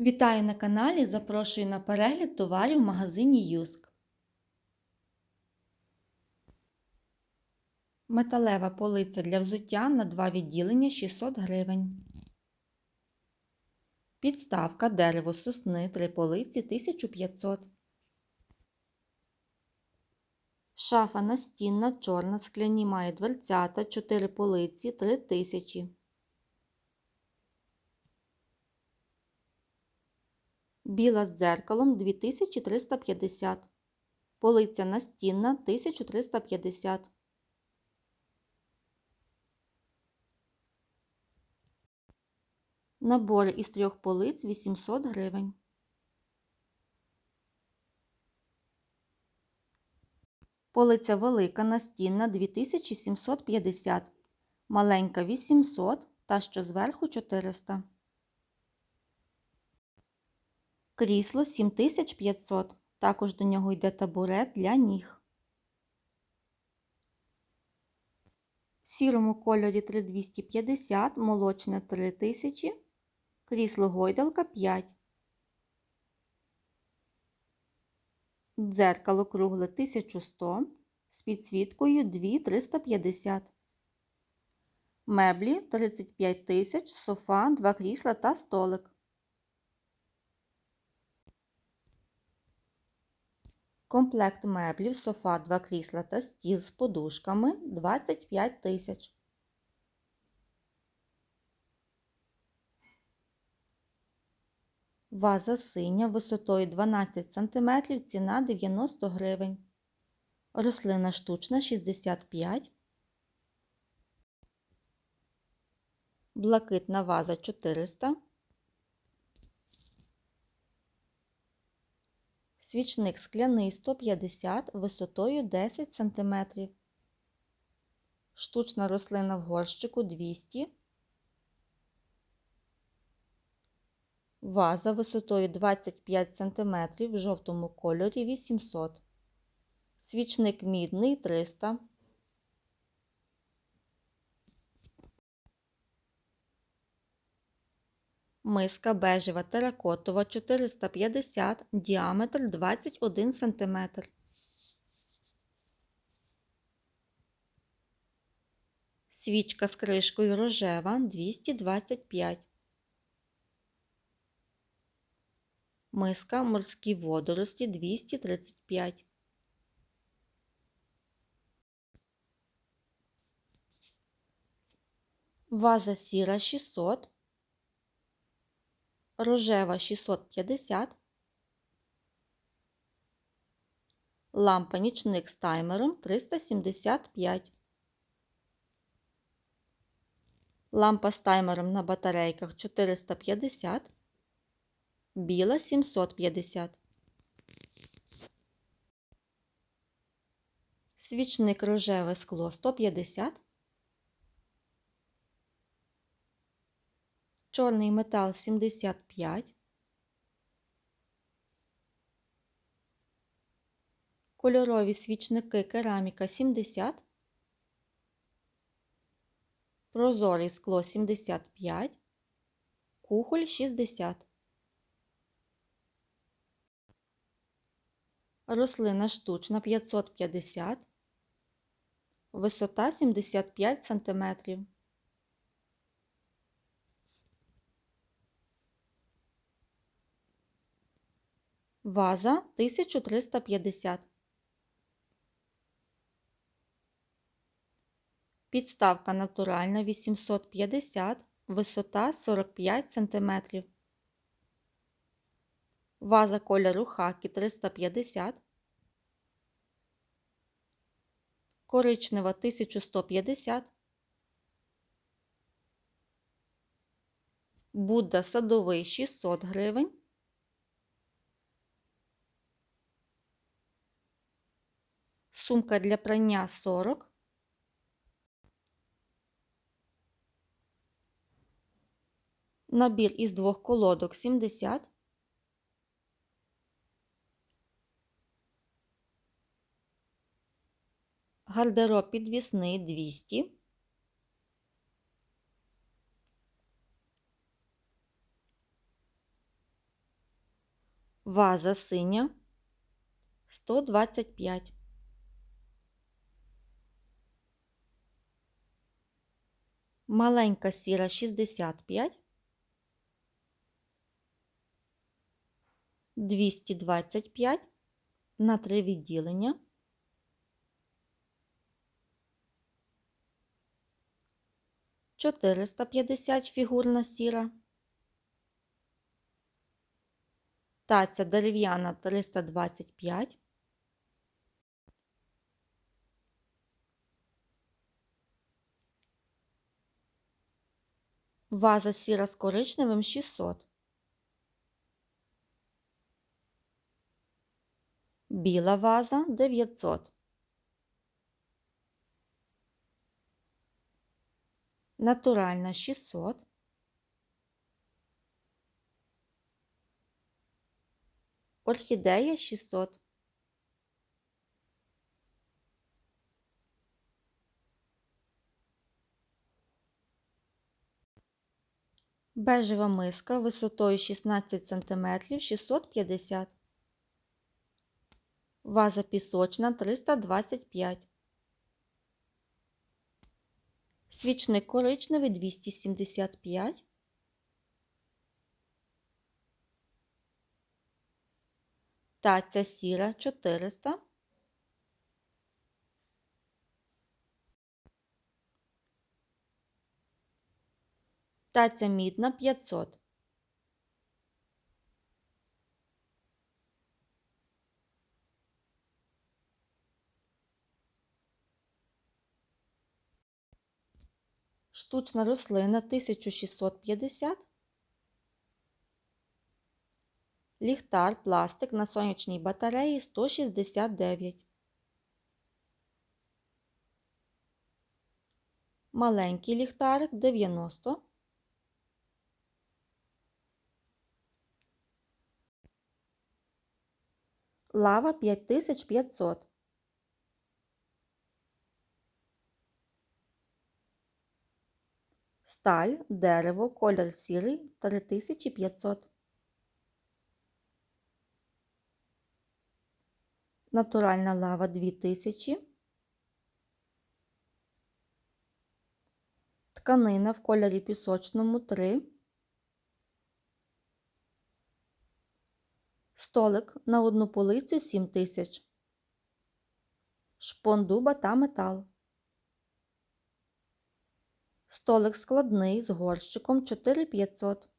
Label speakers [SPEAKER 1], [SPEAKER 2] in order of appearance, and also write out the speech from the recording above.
[SPEAKER 1] Вітаю на каналі. Запрошую на перегляд товарів в магазині Юск. Металева полиця для взуття на два відділення 600 гривень. Підставка дерево сосни 3 полиці 1500. Шафа настінна чорна скляні має дверцята 4 полиці 3000. Біла з дзеркалом 2350. Полиця настінна 1350. Набор із трьох полиць 800 гривень. Полиця велика настінна 2750. Маленька 800 та що зверху 400. Крісло 7500. Також до нього йде табурет для ніг. В сірому кольорі 3250, молочне 3000, крісло гойдалка 5. Дзеркало кругле 1100 з підсвіткою 2350. Меблі 35 тисяч, софа, 2 крісла та столик. Комплект меблів, софа, 2 крісла та стіл з подушками 25 тисяч. Ваза синя висотою 12 см, ціна 90 гривень. Рослина штучна 65. Блакитна ваза 400. Свічник скляний 150 висотою 10 см. Штучна рослина в горщику 200 Ваза висотою 25 см в жовтому кольорі 800 Свічник мідний 300 Миска бежева теракотова 450, діаметр 21 см. Свічка з кришкою рожева 225. Миска морські водорості 235. Ваза сіра 600 рожева 650, лампа нічник з таймером 375, лампа з таймером на батарейках 450, біла 750. Свічник рожеве скло 150. Чорний метал 75, кольорові свічники кераміка 70, прозорий скло 75, кухоль 60. Рослина штучна 550, висота 75 см. Ваза 1350. Підставка натуральна 850, висота 45 см. Ваза кольору хакі 350. Коричнева 1150. Будда садовий 600 гривень. Сумка для прання 40. Набір із двох колодок 70. Гардероб підвісний 200. Ваза синя 125. Маленька сіра 65. 225 на три відділення. Чотириста п'ятдесят фігурна сіра. Таця дерев'яна 325. Ваза сіра з коричневим 600. Біла ваза 900. Натуральна 600. Орхідея 600. Бежева миска висотою 16 см 650 Ваза пісочна 325 Свічник коричневий 275 Таця сіра 400 Таця мідна 500 Штучна рослина 1650 Ліхтар пластик на сонячній батареї 169 Маленький ліхтарик 90 Лава 5500 Сталь, дерево, колір сірий 3500 Натуральна лава 2000 Тканина в кольорі пісочному 3 Столик на одну полицю 7000 Шпон дуба та метал. Столик складний з горщиком 4500